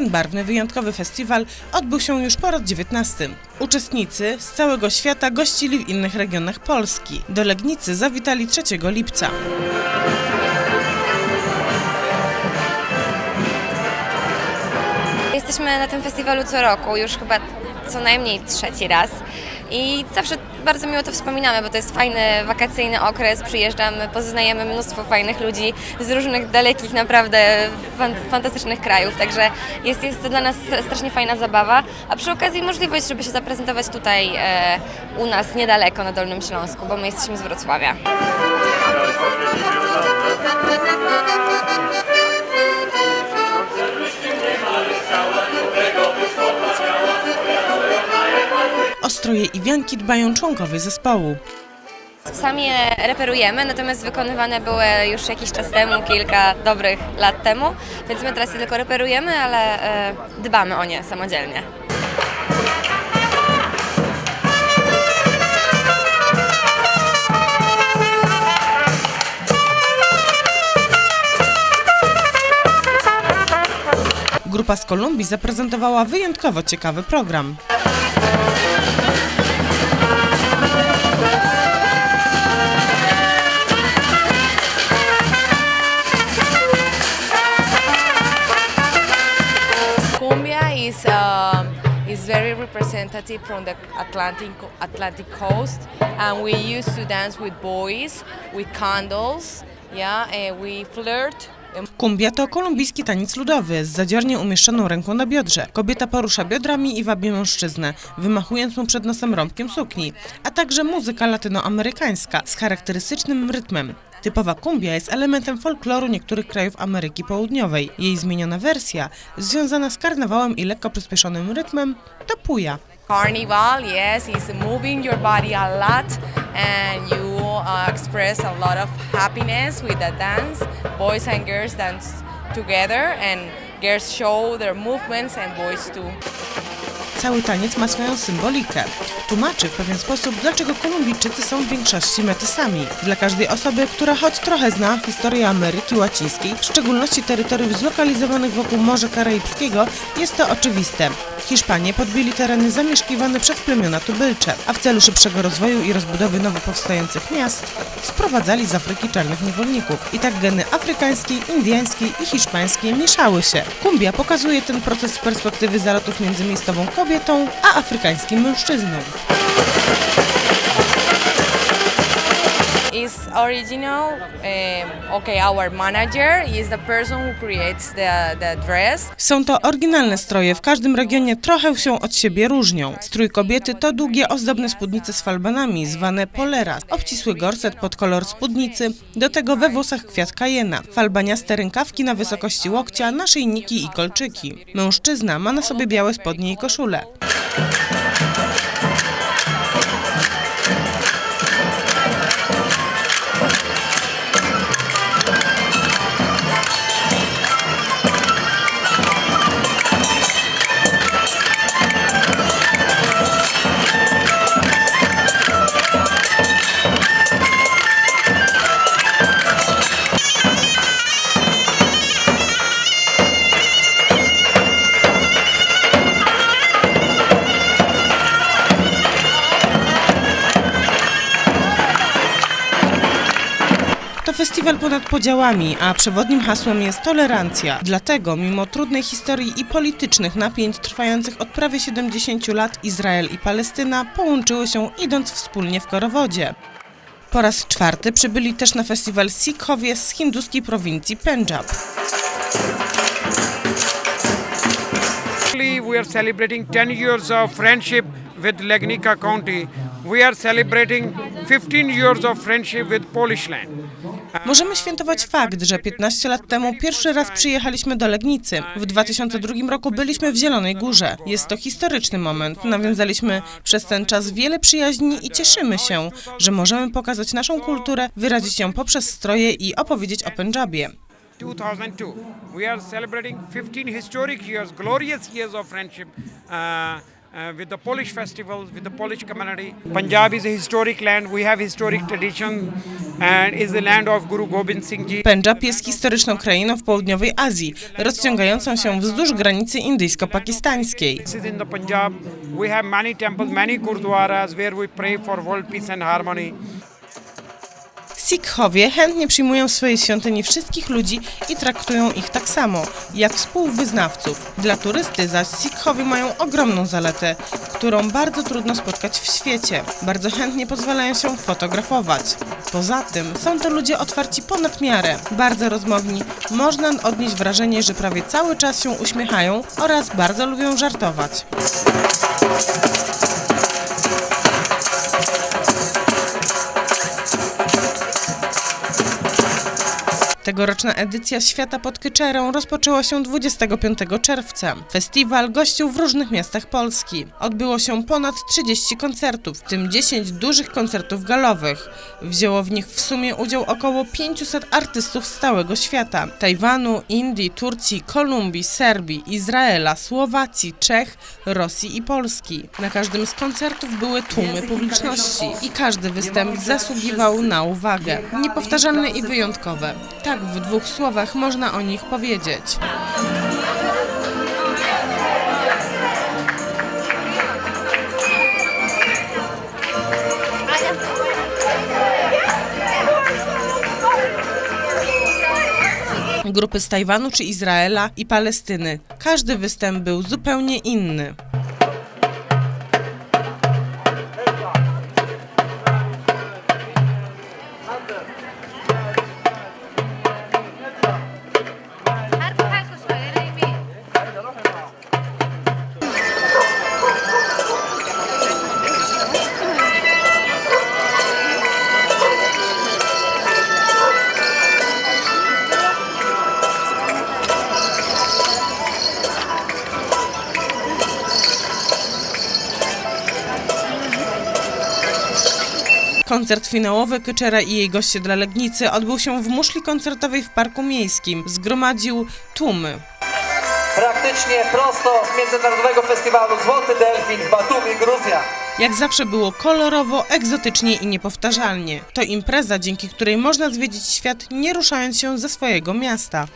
Ten barwny, wyjątkowy festiwal odbył się już po raz 19. Uczestnicy z całego świata gościli w innych regionach Polski. Do Legnicy zawitali 3 lipca. Jesteśmy na tym festiwalu co roku, już chyba co najmniej trzeci raz. I zawsze bardzo miło to wspominamy, bo to jest fajny wakacyjny okres. Przyjeżdżamy, poznajemy mnóstwo fajnych ludzi z różnych dalekich, naprawdę fan, fantastycznych krajów. Także jest, jest to dla nas strasznie fajna zabawa. A przy okazji możliwość, żeby się zaprezentować tutaj e, u nas niedaleko na Dolnym Śląsku, bo my jesteśmy z Wrocławia. O stroje i wianki dbają członkowie zespołu. Sami je reperujemy, natomiast wykonywane były już jakiś czas temu, kilka dobrych lat temu, więc my teraz je tylko reperujemy, ale e, dbamy o nie samodzielnie. Grupa z Kolumbii zaprezentowała wyjątkowo ciekawy program. Representative from the Atlantic Atlantic coast, and we used to dance with boys with candles. Yeah, and we flirt. Kumbia to kolumbijski taniec ludowy z zadziornie umieszczoną ręką na biodrze. Kobieta porusza biodrami i wabi mężczyznę, wymachując mu przed nosem rąbkiem sukni, a także muzyka latynoamerykańska z charakterystycznym rytmem. Typowa kumbia jest elementem folkloru niektórych krajów Ameryki Południowej. Jej zmieniona wersja, związana z karnawałem i lekko przyspieszonym rytmem, to puja. Carnival, yes, is moving your body a lot, and you uh, express a lot of happiness with the dance. Boys and girls dance together, and girls show their movements, and boys too. Cały taniec ma swoją symbolikę. Tłumaczy w pewien sposób, dlaczego Kolumbijczycy są w większości metysami. Dla każdej osoby, która choć trochę zna historię Ameryki Łacińskiej, w szczególności terytoriów zlokalizowanych wokół Morza Karaibskiego, jest to oczywiste. Hiszpanie podbili tereny zamieszkiwane przez plemiona tubylcze, a w celu szybszego rozwoju i rozbudowy nowo powstających miast sprowadzali z Afryki czarnych niewolników. I tak geny afrykańskiej, indyjskiej i hiszpańskiej mieszały się. Kumbia pokazuje ten proces z perspektywy zalotów między miejscową kobietą a afrykańskim mężczyzną. Is original. Um, okay, our manager is the person who creates the, the dress. Są to oryginalne stroje, w każdym regionie trochę się od siebie różnią. Strój kobiety to długie, ozdobne spódnice z falbanami, zwane polera, obcisły gorset pod kolor spódnicy, do tego we włosach kwiat kajena, falbaniaste rękawki na wysokości łokcia, naszyjniki i kolczyki. Mężczyzna ma na sobie białe spodnie i koszulę. Festiwal ponad podziałami, a przewodnim hasłem jest tolerancja. Dlatego, mimo trudnej historii i politycznych napięć trwających od prawie 70 lat, Izrael i Palestyna połączyły się idąc wspólnie w korowodzie. Po raz czwarty przybyli też na festiwal Sikhowie z hinduskiej prowincji Pendżab. We are celebrating 10 years of friendship with Legnica County. We are celebrating 15 years of friendship with Polish land. Możemy świętować fakt, że 15 lat temu pierwszy raz przyjechaliśmy do Legnicy. W 2002 roku byliśmy w Zielonej Górze. Jest to historyczny moment. Nawiązaliśmy przez ten czas wiele przyjaźni i cieszymy się, że możemy pokazać naszą kulturę, wyrazić ją poprzez stroje i opowiedzieć o Pendżabie. 2002. We are celebrating 15 historic years, glorious years of friendship uh, uh, with the Polish festivals, with the Polish community. Punjab is a historic land. We have historic tradition and is the land of Guru Gobind Singh Ji. Pendżab jest historyczną krainą w południowej Azji, rozciągającą się wzdłuż granicy indyjsko-pakistańskiej. This is in the Punjab. We have many temples, many gurdwaras where we pray for world peace and harmony. Sikhowie chętnie przyjmują w swojej świątyni wszystkich ludzi i traktują ich tak samo, jak współwyznawców. Dla turysty zaś Sikhowie mają ogromną zaletę, którą bardzo trudno spotkać w świecie. Bardzo chętnie pozwalają się fotografować. Poza tym są to ludzie otwarci ponad miarę, bardzo rozmowni, można odnieść wrażenie, że prawie cały czas się uśmiechają oraz bardzo lubią żartować. Tegoroczna edycja Świata pod Kyczerą rozpoczęła się 25 czerwca. Festiwal gościł w różnych miastach Polski. Odbyło się ponad 30 koncertów, w tym 10 dużych koncertów galowych. Wzięło w nich w sumie udział około 500 artystów z całego świata. Tajwanu, Indii, Turcji, Kolumbii, Serbii, Izraela, Słowacji, Czech, Rosji i Polski. Na każdym z koncertów były tłumy publiczności i każdy występ zasługiwał na uwagę. Niepowtarzalne i wyjątkowe. Tak w dwóch słowach można o nich powiedzieć. Grupy z Tajwanu czy Izraela i Palestyny. Każdy występ był zupełnie inny. Koncert finałowy Kyczera i jej goście dla Legnicy odbył się w muszli koncertowej w Parku Miejskim. Zgromadził tłumy. praktycznie prosto z Międzynarodowego Festiwalu Złoty Delfin w Batumi, Gruzja. Jak zawsze było kolorowo, egzotycznie i niepowtarzalnie. To impreza, dzięki której można zwiedzić świat nie ruszając się ze swojego miasta.